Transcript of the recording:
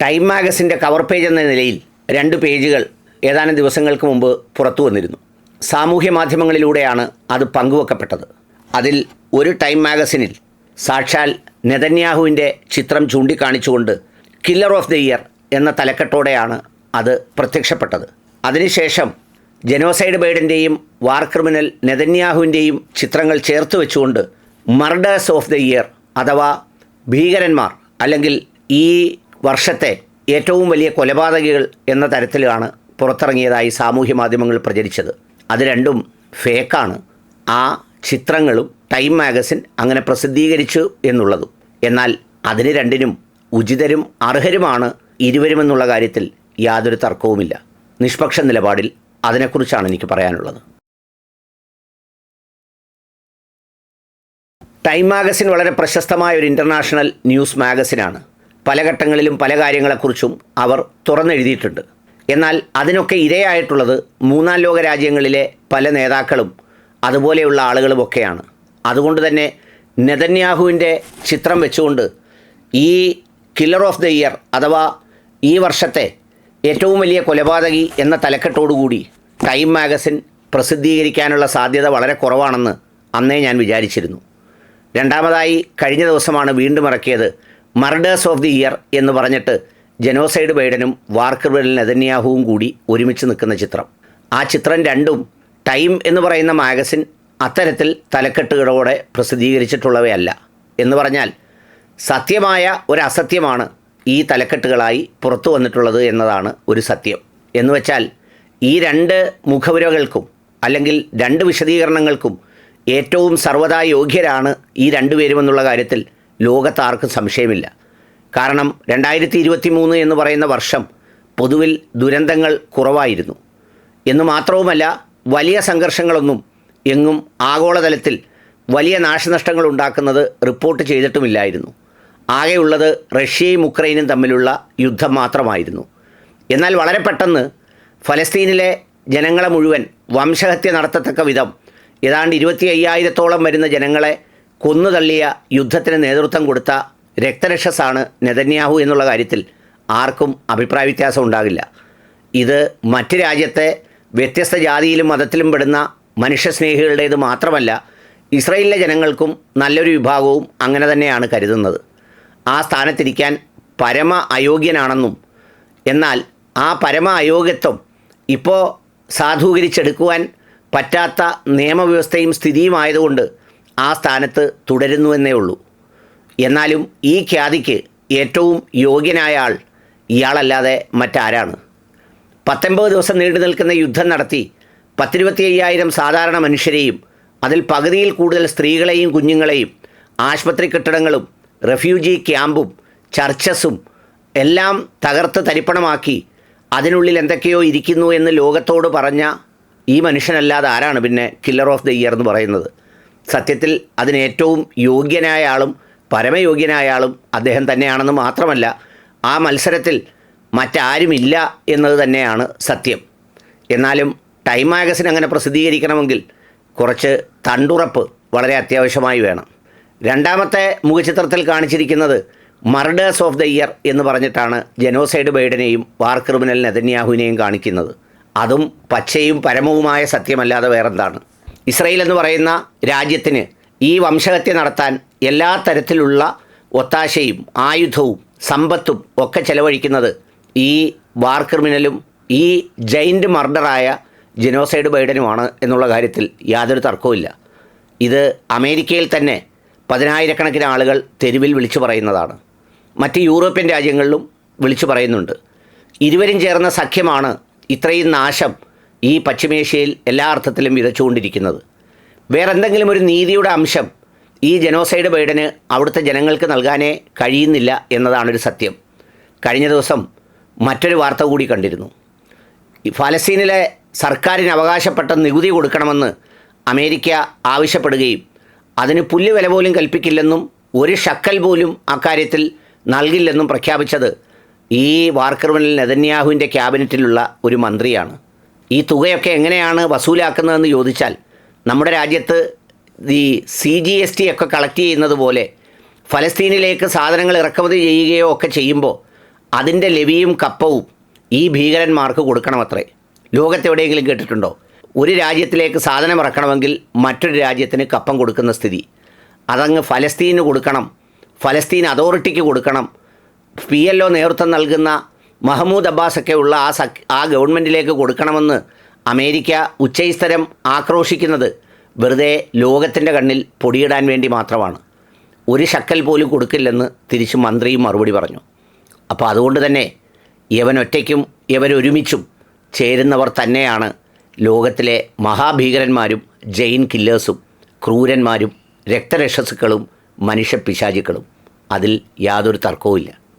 Time മാഗസിന്റെ cover page എന്ന നിലയിൽ രണ്ട് പേജുകൾ ഏതാനും ദിവസങ്ങൾക്ക് മുമ്പ് പുറത്തു വന്നിരുന്നു. സാമൂഹ്യ മാധ്യമങ്ങളിലൂടെയാണ് അത് പങ്കുവെക്കപ്പെട്ടത്. അതിൽ ഒരു ടൈം മാഗസിനിൽ സാക്ഷാൽ നെതന്യാഹുവിന്റെ ചിത്രം ചൂണ്ടിക്കാണിച്ചുകൊണ്ട് കില്ലർ ഓഫ് ദി ഇയർ എന്ന തലക്കെട്ടോടെയാണ് അത് പ്രത്യക്ഷപ്പെട്ടത്. അതിനുശേഷം ജനോസൈഡ് ബൈഡന്റെയും വാർ ക്രിമിനൽ നെതന്യാഹുവിന്റെയും ചിത്രങ്ങൾ ചേർത്ത് വെച്ചുകൊണ്ട് മർഡേഴ്സ് ഓഫ് ദി ഇയർ അഥവാ ഭീകരന്മാർ അല്ലെങ്കിൽ ഈ വർഷത്തെ ഏറ്റവും വലിയ കൊലപാതകികൾ എന്ന തരത്തിലാണ് പുറത്തിറങ്ങിയതായി സാമൂഹ്യ മാധ്യമങ്ങൾ പ്രചരിച്ചത്. അത് രണ്ടും ഫേക്കാണ് ആ ചിത്രങ്ങളും ടൈം മാഗസിൻ അങ്ങനെ പ്രസിദ്ധീകരിച്ചു എന്നുള്ളതും. എന്നാൽ അതിന് രണ്ടിനും ഉചിതരും അർഹരുമാണ് ഇരുവരുമെന്നുള്ള കാര്യത്തിൽ യാതൊരു തർക്കവുമില്ല. നിഷ്പക്ഷ നിലപാടിൽ അതിനെക്കുറിച്ചാണ് എനിക്ക് പറയാനുള്ളത്. ടൈം മാഗസിൻ വളരെ പ്രശസ്തമായ ഒരു ഇന്റർനാഷണൽ ന്യൂസ് മാഗസിനാണ്. പല ഘട്ടങ്ങളിലും പല കാര്യങ്ങളെക്കുറിച്ചും അവർ തുറന്നെഴുതിയിട്ടുണ്ട്. എന്നാൽ അതിനൊക്കെ ഇരയായിട്ടുള്ളത് മൂന്നാം ലോക രാജ്യങ്ങളിലെ പല നേതാക്കളും അതുപോലെയുള്ള ആളുകളുമൊക്കെയാണ്. അതുകൊണ്ട് തന്നെ നെതന്യാഹുവിന്റെ ചിത്രം വെച്ചുകൊണ്ട് ഈ കില്ലർ ഓഫ് ദ ഇയർ അഥവാ ഈ വർഷത്തെ ഏറ്റവും വലിയ കൊലപാതകി എന്ന തലക്കെട്ടോടുകൂടി ടൈം മാഗസിൻ പ്രസിദ്ധീകരിക്കാനുള്ള സാധ്യത വളരെ കുറവാണെന്ന് അന്നേ ഞാൻ വിചാരിച്ചിരുന്നു. രണ്ടാമതായി കഴിഞ്ഞ ദിവസമാണ് വീണ്ടും ഇറക്കിയത് മർഡേഴ്സ് ഓഫ് ദി ഇയർ എന്ന് പറഞ്ഞിട്ട് ജനോസൈഡ് ബൈഡനും വാർക്കർ ക്രിമിനൽ നെതന്യാഹുവും കൂടി ഒരുമിച്ച് നിൽക്കുന്ന ചിത്രം. ആ ചിത്രം രണ്ടും ടൈം എന്ന് പറയുന്ന മാഗസിൻ അത്തരത്തിൽ തലക്കെട്ടുകളോടെ പ്രസിദ്ധീകരിച്ചിട്ടുള്ളവയല്ല. എന്ന് പറഞ്ഞാൽ സത്യമായ ഒരു അസത്യമാണ് ഈ തലക്കെട്ടുകളായി പുറത്തു വന്നിട്ടുള്ളത് എന്നതാണ് ഒരു സത്യം. എന്ന് വെച്ചാൽ ഈ രണ്ട് മുഖപുരകൾക്കും അല്ലെങ്കിൽ രണ്ട് വിശദീകരണങ്ങൾക്കും ഏറ്റവും സർവതാ യോഗ്യരാണ് ഈ രണ്ടുപേരുമെന്നുള്ള കാര്യത്തിൽ ലോകത്താർക്കും സംശയമില്ല. കാരണം രണ്ടായിരത്തി ഇരുപത്തി മൂന്ന് എന്ന് പറയുന്ന വർഷം പൊതുവിൽ ദുരന്തങ്ങൾ കുറവായിരുന്നു. എന്ന് മാത്രവുമല്ല വലിയ സംഘർഷങ്ങളൊന്നും എങ്ങും ആഗോളതലത്തിൽ വലിയ നാശനഷ്ടങ്ങൾ ഉണ്ടാക്കുന്നത് റിപ്പോർട്ട് ചെയ്തിട്ടുമില്ലായിരുന്നു. ആകെയുള്ളത് റഷ്യയും ഉക്രൈനും തമ്മിലുള്ള യുദ്ധം മാത്രമായിരുന്നു. എന്നാൽ വളരെ പെട്ടെന്ന് ഫലസ്തീനിലെ ജനങ്ങളെ മുഴുവൻ വംശഹത്യ നടത്തത്തക്ക വിധം ഏതാണ്ട് ഇരുപത്തി അയ്യായിരത്തോളം വരുന്ന ജനങ്ങളെ കൊന്നുതള്ളിയ യുദ്ധത്തിന് നേതൃത്വം കൊടുത്ത രക്തരക്ഷസാണ് നെതന്യാഹു എന്നുള്ള കാര്യത്തിൽ ആർക്കും അഭിപ്രായ വ്യത്യാസം ഉണ്ടാകില്ല. ഇത് മറ്റ് രാജ്യത്തെ വ്യത്യസ്ത ജാതിയിലും മതത്തിലും പെടുന്ന മനുഷ്യസ്നേഹികളുടേത് മാത്രമല്ല ഇസ്രയേലിലെ ജനങ്ങൾക്കും നല്ലൊരു വിഭാഗവും അങ്ങനെ തന്നെയാണ് കരുതുന്നത്. ആ സ്ഥാനത്തിരിക്കാൻ പരമ അയോഗ്യനാണെന്നും എന്നാൽ ആ പരമ അയോഗ്യത്വം ഇപ്പോൾ സാധൂകരിച്ചെടുക്കുവാൻ പറ്റാത്ത നിയമവ്യവസ്ഥയും സ്ഥിതിയുമായതുകൊണ്ട് ആ സ്ഥാനത്ത് തുടരുന്നുവെന്നേ ഉള്ളൂ. എന്നാലും ഈ ഖ്യാതിക്ക് ഏറ്റവും യോഗ്യനായ ആൾ ഇയാളല്ലാതെ മറ്റാരാണ്? പത്തൊൻപത് ദിവസം നീണ്ടു നിൽക്കുന്ന യുദ്ധം നടത്തി പത്തിരുപത്തി അയ്യായിരം സാധാരണ മനുഷ്യരെയും അതിൽ പകുതിയിൽ കൂടുതൽ സ്ത്രീകളെയും കുഞ്ഞുങ്ങളെയും ആശുപത്രി കെട്ടിടങ്ങളും റെഫ്യൂജി ക്യാമ്പും ചർച്ചസും എല്ലാം തകർത്ത് തരിപ്പണമാക്കി അതിനുള്ളിൽ എന്തൊക്കെയോ ഇരിക്കുന്നു എന്ന് ലോകത്തോട് പറഞ്ഞ ഈ മനുഷ്യനല്ലാതെ ആരാണ് പിന്നെ കില്ലർ ഓഫ് ദ ഇയർ എന്ന് പറയുന്നത്? സത്യത്തിൽ അതിനേറ്റവും യോഗ്യനായ ആളും പരമയോഗ്യനായ ആളും അദ്ദേഹം തന്നെയാണെന്ന് മാത്രമല്ല ആ മത്സരത്തിൽ മറ്റാരുമില്ല എന്നത് തന്നെയാണ് സത്യം. എന്നാലും ടൈം മാഗസിൻ അങ്ങനെ പ്രസിദ്ധീകരിക്കണമെങ്കിൽ കുറച്ച് തണ്ടുറപ്പ് വളരെ അത്യാവശ്യമായി വേണം. രണ്ടാമത്തെ മുഖചിത്രത്തിൽ കാണിച്ചിരിക്കുന്നത് മർഡേഴ്സ് ഓഫ് ദ ഇയർ എന്ന് പറഞ്ഞിട്ടാണ് ജനോസൈഡ് ബൈഡനെയും വാർ ക്രിമിനൽ നെതന്യാഹുവിനെയും കാണിക്കുന്നത്. അതും പച്ചയും പരമവുമായ സത്യമല്ലാതെ വേറെന്താണ്? ഇസ്രയേൽ എന്ന് പറയുന്ന രാജ്യത്തിന് ഈ വംശഹത്യ നടത്താൻ എല്ലാ തരത്തിലുള്ള ഒത്താശയും ആയുധവും സമ്പത്തും ഒക്കെ ചെലവഴിക്കുന്നത് ഈ വാർ ക്രിമിനലും ഈ ജൈന്റ് മർഡറായ ജനോസൈഡ് ബൈഡനുമാണ് എന്നുള്ള കാര്യത്തിൽ യാതൊരു തർക്കവുമില്ല ഇത് അമേരിക്കയിൽ തന്നെ പതിനായിരക്കണക്കിന് ആളുകൾ തെരുവിൽ വിളിച്ചു പറയുന്നതാണ്. മറ്റ് യൂറോപ്യൻ രാജ്യങ്ങളിലും വിളിച്ചു പറയുന്നുണ്ട്. ഇരുവരും ചേർന്ന സഖ്യമാണ് ഇത്രയും നാശം ഈ പശ്ചിമേഷ്യയിൽ എല്ലാ അർത്ഥത്തിലും വിതച്ചുകൊണ്ടിരിക്കുന്നത്. വേറെന്തെങ്കിലും ഒരു നീതിയുടെ അംശം ഈ ജനോസൈഡ് ബൈഡന് അവിടുത്തെ ജനങ്ങൾക്ക് നൽകാനേ കഴിയുന്നില്ല എന്നതാണൊരു സത്യം. കഴിഞ്ഞ ദിവസം മറ്റൊരു വാർത്ത കൂടി കണ്ടിരുന്നു. ഫലസ്തീനിലെ സർക്കാരിന് അവകാശപ്പെട്ട നികുതി കൊടുക്കണമെന്ന് അമേരിക്ക ആവശ്യപ്പെടുകയും അതിന് പുല്ല് വില പോലും കൽപ്പിക്കില്ലെന്നും ഒരു ഷക്കൽ പോലും അക്കാര്യത്തിൽ നൽകില്ലെന്നും പ്രഖ്യാപിച്ചത് ഈ വാർ നെതന്യാഹുവിന്റെ ക്യാബിനറ്റിലുള്ള ഒരു മന്ത്രിയാണ്. ഈ തുകയൊക്കെ എങ്ങനെയാണ് വസൂലാക്കുന്നതെന്ന് ചോദിച്ചാൽ നമ്മുടെ രാജ്യത്ത് ഈ സി ജി എസ് ടി ഒക്കെ കളക്ട് ചെയ്യുന്നത് പോലെ ഫലസ്തീനിലേക്ക് സാധനങ്ങൾ ഇറക്കുമതി ചെയ്യുകയോ ഒക്കെ ചെയ്യുമ്പോൾ അതിന്റെ ലവിയും കപ്പവും ഈ ഭീകരന്മാർക്ക് കൊടുക്കണമത്രേ. ലോകത്തെവിടെയെങ്കിലും കേട്ടിട്ടുണ്ടോ? ഒരു രാജ്യത്തിലേക്ക് സാധനം ഇറക്കണമെങ്കിൽ മറ്റൊരു രാജ്യത്തിന് കപ്പം കൊടുക്കുന്ന സ്ഥിതി. അതങ്ങ് ഫലസ്തീന് കൊടുക്കണം ഫലസ്തീൻ അതോറിറ്റിക്ക് കൊടുക്കണം പി എൽ ഒ നേതൃത്വം നൽകുന്ന മഹമ്മൂദ് അബ്ബാസൊക്കെ ഉള്ള ആ സഖ് ആ ഗവൺമെന്റിലേക്ക് കൊടുക്കണമെന്ന് അമേരിക്ക ഉച്ചൈസ്തരം ആക്രോശിക്കുന്നത് വെറുതെ ലോകത്തിന്റെ കണ്ണിൽ പൊടിയിടാൻ വേണ്ടി മാത്രമാണ്. ഒരു ശക്കൽ പോലും കൊടുക്കില്ലെന്ന് തിരിച്ച് മന്ത്രിയും മറുപടി പറഞ്ഞു. അപ്പോൾ അതുകൊണ്ട് തന്നെ യവനൊറ്റയ്ക്കും യവരൊരുമിച്ചും ചേരുന്നവർ തന്നെയാണ് ലോകത്തിലെ മഹാഭീകരന്മാരും ജെയിൻ കില്ലേഴ്സും ക്രൂരന്മാരും രക്തരക്ഷസുക്കളും മനുഷ്യപ്പിശാചുക്കളും അതിൽ യാതൊരു തർക്കവുമില്ല.